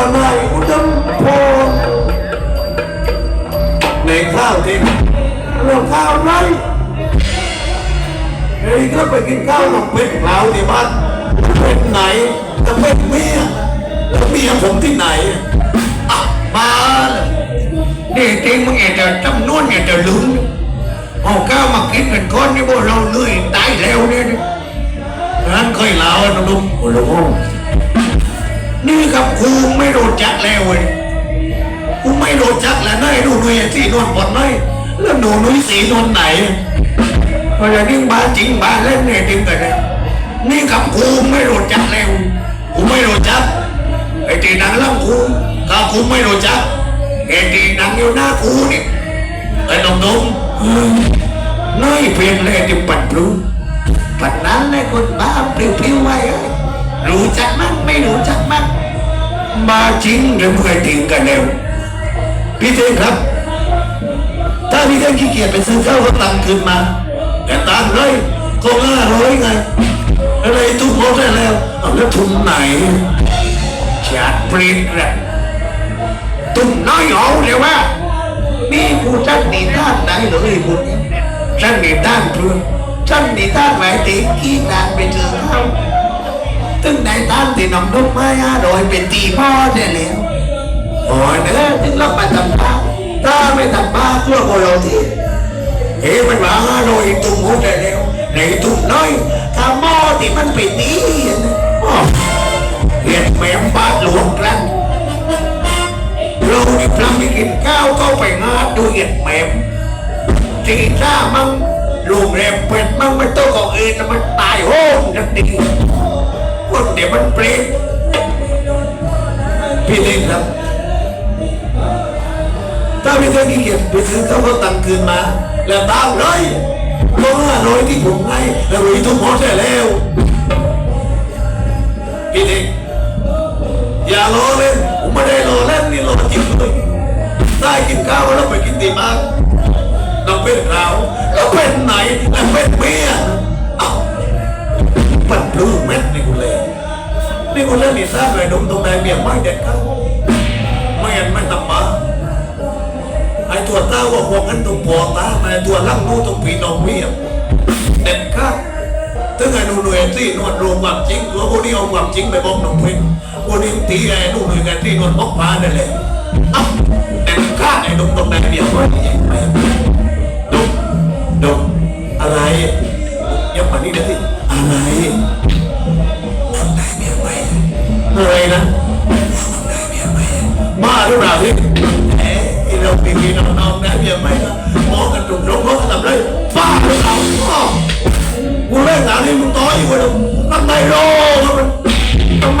่านายอุดมพรในข้าวที่เราข้าวไรเฮ้ยก็ไปกินข้าวหนองเป็ดเปล่าที่บ้านเป็ดไหนแต่เป็ดเมียแล้วเมียผมที่ไหนอะมาเลยนี่จริงมึงเองจะจำนวนเนี่จะลืมเอาก้าวมากินกันก้อนนี่พวกเราเหนื่อยตายแล้วเนี่ยนั้นเคยเล่านะลุงโอ้ จักแล้วเว้ยกูไม่รู้จักแล้วนายดูหนุ่ยสีนวลปอดน้อยแล้วหนูหนุ่ยสีนวลไหนเพราะฉะนั้บ้าจริงบ้าเล่นเนี่ยจริงกันเลยนี่ครับครูไม่รู้จักแล้วกูไม่รู้จักไอ้ตีนังล่างครูถ้ากูไม่รู้จักไอ้ตีนังอยู่หน้าครูนี่ไอ้หนุ่มเออน้อยเพียงเลยที่ปัดพลูปัดนั้นเลยคนบ้าปลิวๆไว้เอ้รู้จักมั้งไม่รู้จัก มาจริงหรือไม่จริงกันแล้วพี่เท่งครับ ถ้าพี่เท่งขี้เกียจไปซื้อข้าวข้างหลังคืนมาแต่ตังค์เลยก็ห้าร้อยไงอะไรทุกโมได้แล้วเอาแล้วทุนไหนจัดปลิดละตุ้มน้อยเอาเลยว่านี่กูจัดนิทานไหนเลยบุญจัดนิทานเพื่อจัดนิทานหมายถึงกี่นานไปเจอเขา ตึงในทานที่นำลูกไม้ห้าร้อยเป็นตีพ่อได้แล้วโอ้ยเนอะถึงรับมาทำบ้าถ้าไม่ทำบ้าก็โกเราที่เฮ้มันมาห้าร้อยตุ้มหูได้แล้วในตุ้มน้อยถ้าหม้อที่มันเป็นนี้นะอ้อเห็ดแมมบาดหลวงกลั้นเรานี่พลังไม่กินข้าวเข้าไปงาดูเห็ดแมมจีจ้ามั่งลูกแรมเป็ดมั่งไม่ต้องของเองนมันตายโหงนักดี พวกเดี๋ยวมันเปรตพี่เท่งครับถ้าพี่เท่งขี้เกียจไปซื้อเข้าวข้าวตังคืนมา แล้วตังค์เลยก็ห้าร้อยที่ผมให้แล้วมีทุกโมดแล้วพี่เท่งอย่ารอเล่นผมไม่ได้รอเล่นนี่รอจริงเลยได้กินข้าวแล้วไปกินตีมากน้องเป็นเราแล้วเป็นไหนแล้วเป็นเมีย นี่กูเล่นนี่ทราบเลยดมตรงไหนเมียไม่เด็ดครับไม่งั้นไม่ทำมาไอ้ตัวต้าว่าพวกนั้นต้องพอตาไอ้ตัวล่างนู้ต้องปีนองเมียเด็ดครับถึงไอ้หนูหน่วยที่นวดรวมความจริงตัวพวกนี้เอาความจริงไปบอกหน้องเพ่งพวกนี้ตีไอ้หนูหน่วยกันที่นวดบอกพาได้เลยเอ้าเด็ดครับไอ้ดมตรงไหนเมียไม่เด็ดไปดมดมอะไร บ้าหรือเปล่าพี่เอ๊ะเราพี่พี่น้องๆนะเพียงไหมนะมองกันตรงๆก็ทำไรบ้าหรือเปล่าอ้อกูเล่นหนังนี่มึงต่อยกูแล้วทำไมโลมันทำ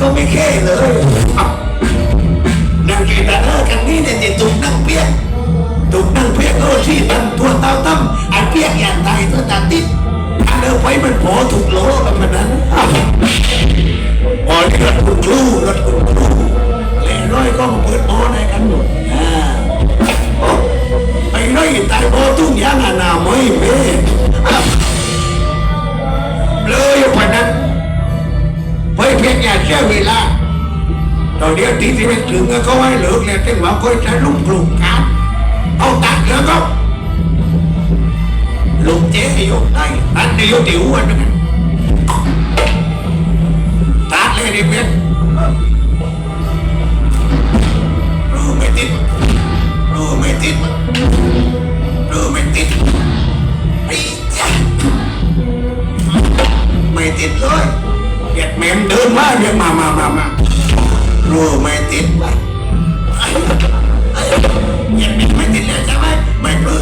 ก็ไม่แค่เลยนั่งที่นั่นเลิกันนี้เนี่ยจะตุกนั่งเปียกตุกนั่งเปียกเออที่นั่นตัวเตาตั้มไอ้เปียกอย่างไร ไปเพียงแค่เสียเวลาตอนเดียวตีที่ไม่ถึงก็ให้เหลือกเลย เดี๋ยวมามามามารู้ไหมติดไอ้ยังไม่ติดเลยใช่ไหมไม่รู้